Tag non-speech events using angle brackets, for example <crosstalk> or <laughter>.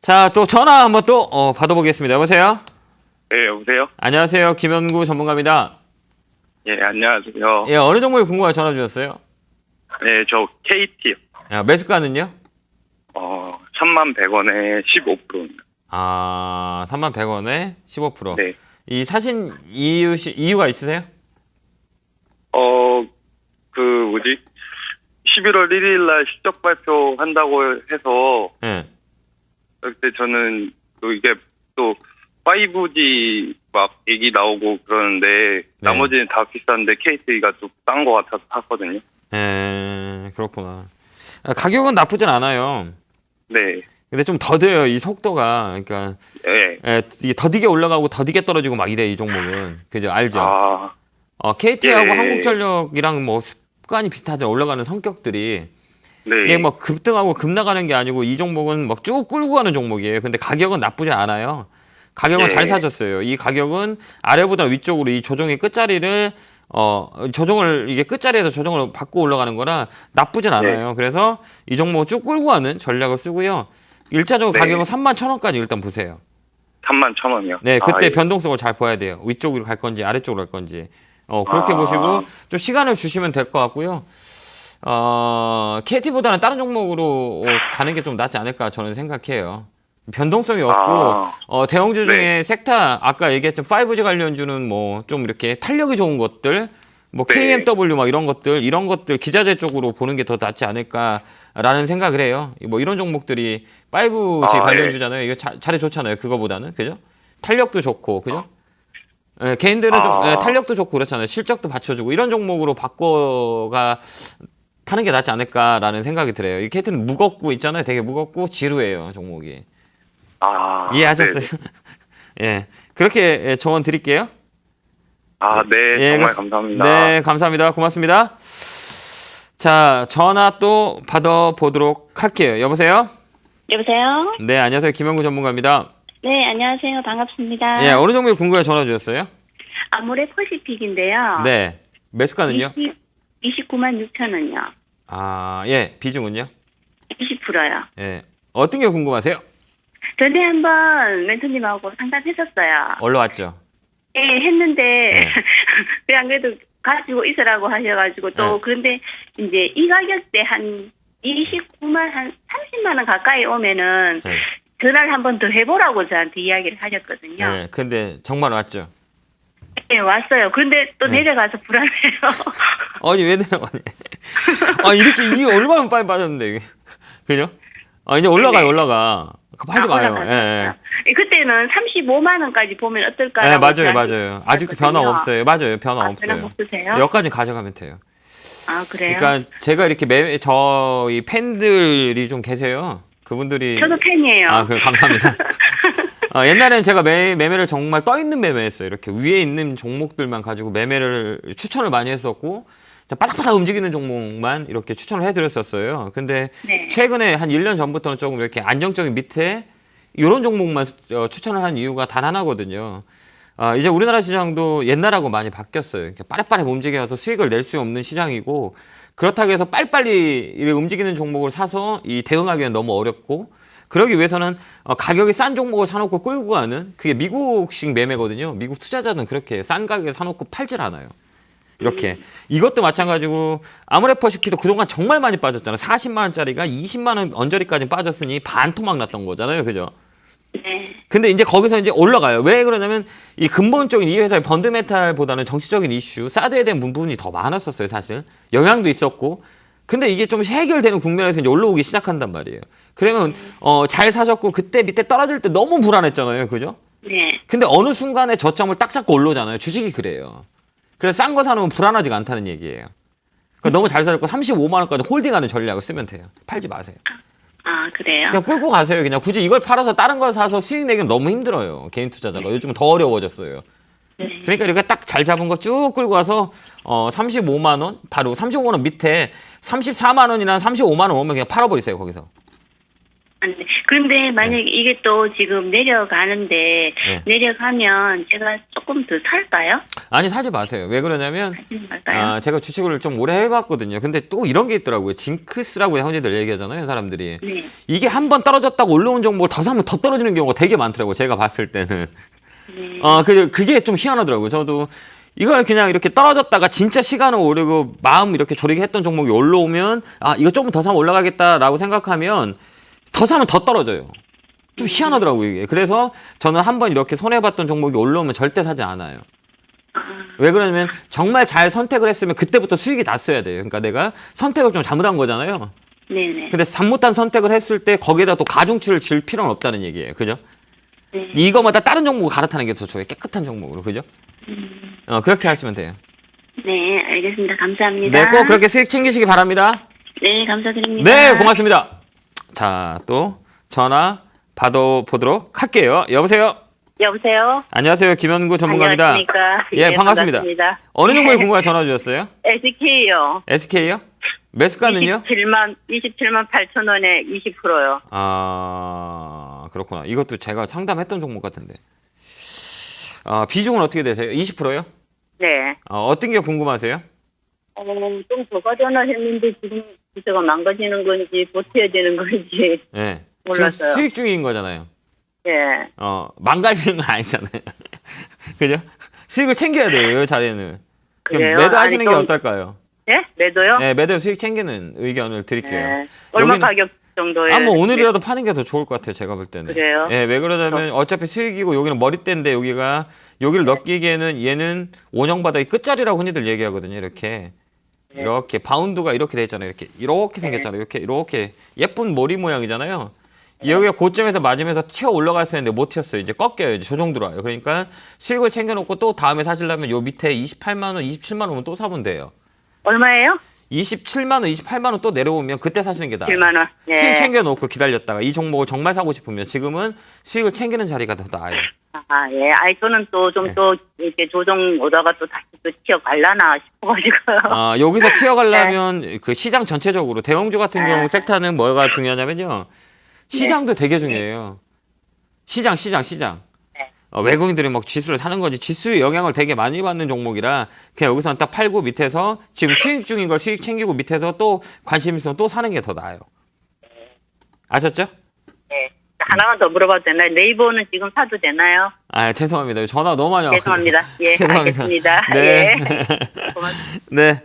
자, 또 전화 한번 또 어, 받아보겠습니다. 여보세요? 네, 여보세요? 안녕하세요. 김현구 전문가입니다. 예, 안녕하세요. 예, 어느 종목에 궁금해 전화 주셨어요? 네, 저 KT요. 야, 매수가는요? 어, 3만 100원에 15%입니다. 아, 3만 100원에 15%. 네. 이 사신 이유, 이유가 있으세요? 어, 그, 뭐지? 11월 1일 날 실적 발표 한다고 해서, 예. 그때 저는 또 이게 또 5G 막 얘기 나오고 그러는데, 나머지는 다 비싼데 KT가 좀싼거 같아서 샀거든요. 예, 그렇구나. 아, 가격은 나쁘진 않아요. 네. 근데 좀 더뎌요, 이 속도가. 그러니까, 예. 예, 이게 더디게 올라가고 더디게 떨어지고 막 이래, 이 종목은. 그죠? 알죠? 아, 어, KT하고 예. 한국전력이랑 뭐 습관이 비슷하죠. 올라가는 성격들이. 네. 이게 뭐 급등하고 급나가는 게 아니고 이 종목은 막 쭉 끌고 가는 종목이에요. 근데 가격은 나쁘지 않아요. 가격은 예. 잘 사줬어요. 이 가격은 아래보다 위쪽으로 이 조정의 끝자리를 어 조정을 이게 끝자리에서 조정을 받고 올라가는 거라 나쁘진 않아요. 그래서 이 종목 쭉 끌고 가는 전략을 쓰고요. 일차적으로 네. 가격은 3만 천 원까지 일단 보세요. 3만 1 원이요. 네, 그때 아, 예. 변동성을 잘 봐야 돼요. 위쪽으로 갈 건지 아래쪽으로 갈 건지. 어, 그렇게 아. 보시고 좀 시간을 주시면 될 것 같고요. 어, KT보다는 다른 종목으로 어, 가는 게 좀 낫지 않을까 저는 생각해요. 변동성이 없고 아. 어, 대형주 중에 네. 섹터 아까 얘기했던 5G 관련주는 뭐 좀 이렇게 탄력이 좋은 것들 뭐 네. KMW 막 이런 것들 이런 것들 기자재 쪽으로 보는 게 더 낫지 않을까라는 생각을 해요. 뭐 이런 종목들이 5G 아, 관련주잖아요. 이거 자, 자리 좋잖아요. 그거보다는 그죠? 탄력도 좋고 그죠? 예, 개인들은 좀 아. 예, 탄력도 좋고 그렇잖아요. 실적도 받쳐주고 이런 종목으로 바꿔가 타는 게 낫지 않을까라는 생각이 들어요. 이 캐트는 무겁고 있잖아요. 되게 무겁고 지루해요 종목이. 아, 이해하셨어요? 네. <laughs> 예, 그렇게 예, 조언 드릴게요. 아, 네, 예, 정말 그렇- 감사합니다. 네, 감사합니다. 고맙습니다. 자, 전화 또 받아 보도록 할게요. 여보세요? 여보세요? 네, 안녕하세요. 김영구 전문가입니다. 네, 안녕하세요. 반갑습니다. 예, 어느 종목에 궁금해 전화 주셨어요? 아모레 퍼시픽인데요. 네, 매수가는요? 29만 6천 원요. 아, 예, 비중은요? 20%요. 예, 어떤 게 궁금하세요? 전에 한번 멘토님하고 상담했었어요. 올라왔죠? 예, 했는데 네. <laughs> 그냥 그래도 가지고 있으라고 하셔가지고 또 네. 그런데 이제 이 가격대 한 29만 한 30만 원 가까이 오면은 네. 전화를 한 번 더 해보라고 저한테 이야기를 하셨거든요. 네, 근데 정말 왔죠? 네, 왔어요. 그런데 또 네. 내려가서 불안해요. <laughs> 아니, 왜 내려가니? 아, 이렇게, 이게 얼마나 빨리 빠졌는데, 이게. 그죠? 아, 이제 올라가요, 네네. 올라가. 하지 아, 마요. 예, 예. 예, 그때는 35만 원까지 보면 어떨까? 네, 맞아요, 맞아요. 아직도 변화 없어요. 맞아요, 변화 아, 없어요. 변화? 여기까지 가져가면 돼요. 아 그래요? 그러니까 제가 이렇게 매, 저희 팬들이 좀 계세요. 그분들이. 저도 팬이에요. 아, 그 감사합니다. <laughs> 아, 옛날에는 제가 매, 매매를 정말 떠 있는 매매했어요. 이렇게 위에 있는 종목들만 가지고 매매를 추천을 많이 했었고, 자, 바삭바삭 움직이는 종목만 이렇게 추천을 해드렸었어요. 근데 네. 최근에 한 1년 전부터는 조금 이렇게 안정적인 밑에 이런 종목만 어, 추천을 한 이유가 단 하나거든요. 아, 이제 우리나라 시장도 옛날하고 많이 바뀌었어요. 이렇게 빠르빠르 움직여서 수익을 낼 수 없는 시장이고 그렇다고 해서 빨리빨리 움직이는 종목을 사서 이 대응하기는 너무 어렵고 그러기 위해서는 어, 가격이 싼 종목을 사놓고 끌고 가는 그게 미국식 매매거든요. 미국 투자자는 그렇게 싼 가격에 사놓고 팔질 않아요. 이렇게 이것도 마찬가지고 아모레퍼시피도 그동안 정말 많이 빠졌잖아요. 40만 원짜리가 20만 원 언저리까지 빠졌으니 반 토막 났던 거잖아요. 그죠? 네. 근데 이제 거기서 이제 올라가요. 왜 그러냐면 이 근본적인 이 회사의 번드메탈보다는 정치적인 이슈, 사드에 대한 부분이 더 많았었어요, 사실. 영향도 있었고. 근데 이게 좀 해결되는 국면에서 이제 올라오기 시작한단 말이에요. 그러면 어, 잘 사셨고 그때 밑에 떨어질 때 너무 불안했잖아요. 그죠? 네. 근데 어느 순간에 저점을 딱 잡고 올라오잖아요. 주식이 그래요. 그래서 싼 거 사놓으면 불안하지가 않다는 얘기예요. 그러니까 너무 잘 사셨고 35만 원까지 홀딩하는 전략을 쓰면 돼요. 팔지 마세요. 아 그래요? 그냥 끌고 가세요. 그냥 굳이 이걸 팔아서 다른 걸 사서 수익 내기는 너무 힘들어요. 개인 투자자가 요즘 더 어려워졌어요. 네. 그러니까 이렇게 딱 잘 잡은 거 쭉 끌고 와서 어 35만 원 바로 35만 원 밑에 34만 원이나 35만 원 오면 그냥 팔아버리세요 거기서. 아, 네. 그런데 만약에 이게 또 지금 내려가는데 네. 내려가면 제가 조금 더 살까요? 아니 사지 마세요. 왜 그러냐면? 아, 제가 주식을 좀 오래 해봤거든요. 근데 또 이런 게 있더라고요. 징크스라고 형제들 얘기하잖아요, 사람들이. 네. 이게 한 번 떨어졌다고 올라온 종목을 더 사면 더 떨어지는 경우가 되게 많더라고요. 제가 봤을 때는. 네. 어, 그, 그게 좀 희한하더라고요. 저도 이걸 그냥 이렇게 떨어졌다가 진짜 시간을 오르고 마음 이렇게 졸이게 했던 종목이 올라오면 아, 이거 조금 더 사면 올라가겠다라고 생각하면 더 사면 더 떨어져요. 좀 희한하더라고요, 이게. 그래서 저는 한번 이렇게 손해봤던 종목이 올라오면 절대 사지 않아요. 왜 그러냐면 정말 잘 선택을 했으면 그때부터 수익이 났어야 돼요. 그러니까 내가 선택을 좀 잘못한 거잖아요. 네네. 근데 잘못한 선택을 했을 때 거기에다 또 가중치를 질 필요는 없다는 얘기예요. 그죠? 네. 이거마다 다른 종목을 갈아타는 게 더 좋아요. 깨끗한 종목으로. 그죠? 어, 그렇게 하시면 돼요. 네, 알겠습니다. 감사합니다. 네, 꼭 그렇게 수익 챙기시기 바랍니다. 네, 감사드립니다. 네, 고맙습니다. 자, 또 전화 받아보도록 할게요. 여보세요? 여보세요. 안녕하세요. 김현구 전문가입니다. 안녕하십니까. 예, 반갑습니다. 반갑습니다. 어느 종목에 <laughs> 궁금해 전화 주셨어요? SK요. SK요? 매수가는요? 27만 27만 8천 원에 20%요. 아, 그렇구나. 이것도 제가 상담했던 종목 같은데. 아, 비중은 어떻게 되세요? 20%요? 네. 어, 어떤 게 궁금하세요? 어, 좀 저가전화 했는데 지금 부서가 망가지는 건지 버텨야 되는 건지. 예. <laughs> 몰랐어요. 지금 수익 중인 거잖아요. 예. 어, 망가지는 건 아니잖아요. <laughs> 그죠? 수익을 챙겨야 돼요, 이 자리에는. 그럼 그래요? 매도하시는 아니, 게 좀- 어떨까요? 예? 매도요? 네, 매도 수익 챙기는 의견을 드릴게요. 네. 얼마 여기는- 가격 정도에? 아, 뭐 오늘이라도 파는 게 더 좋을 것 같아요, 제가 볼 때는. 그래요? 예, 왜 그러냐면 어차피 수익이고 여기는 머리대인데 여기가 여기를 네. 넘기기에는 얘는 원형 바닥의 끝자리라고 흔히들 얘기하거든요, 이렇게. 네. 이렇게 바운드가 이렇게 돼 있잖아요. 이렇게 이렇게 생겼잖아요. 이렇게 이렇게 예쁜 머리 모양이잖아요. 네. 여기가 고점에서 맞으면서 튀어 올라갔어야 했는데 못 튀었어요. 이제 꺾여요. 이제 저 정도로 와요. 그러니까 수익을 챙겨놓고 또 다음에 사시려면 요 밑에 28만 원, 27만 원은 또 사면 돼요. 얼마예요? 27만 원, 28만 원 또 내려오면 그때 사시는 게 나아요. 7만 원. 예. 수익 챙겨놓고 기다렸다가 이 종목을 정말 사고 싶으면 지금은 수익을 챙기는 자리가 더 나아요. 아, 예. 아이, 저는 또좀 네. 또 이렇게 조정 오다가 또 다시 또 튀어갈라나 싶어가지고요. 아, 여기서 <laughs> 튀어가려면 그 시장 전체적으로 대형주 같은 경우 섹터는 뭐가 중요하냐면요. 시장도 되게 중요해요. 시장, 시장, 시장. 네. 어, 외국인들이 막 지수를 사는 거지 지수의 영향을 되게 많이 받는 종목이라 그냥 여기서는 딱 팔고 밑에서 지금 수익 중인 걸 수익 챙기고 밑에서 또 관심 있으면 또 사는 게 더 나아요. 아셨죠? 네. 하나만 더 물어봐도 되나요? 네이버는 지금 사도 되나요? 아 죄송합니다. 전화 너무 많이 와서 죄송합니다. 예, <laughs> 죄송합니다. 알겠습니다. 네. 예. <laughs> 고맙습니다. 네.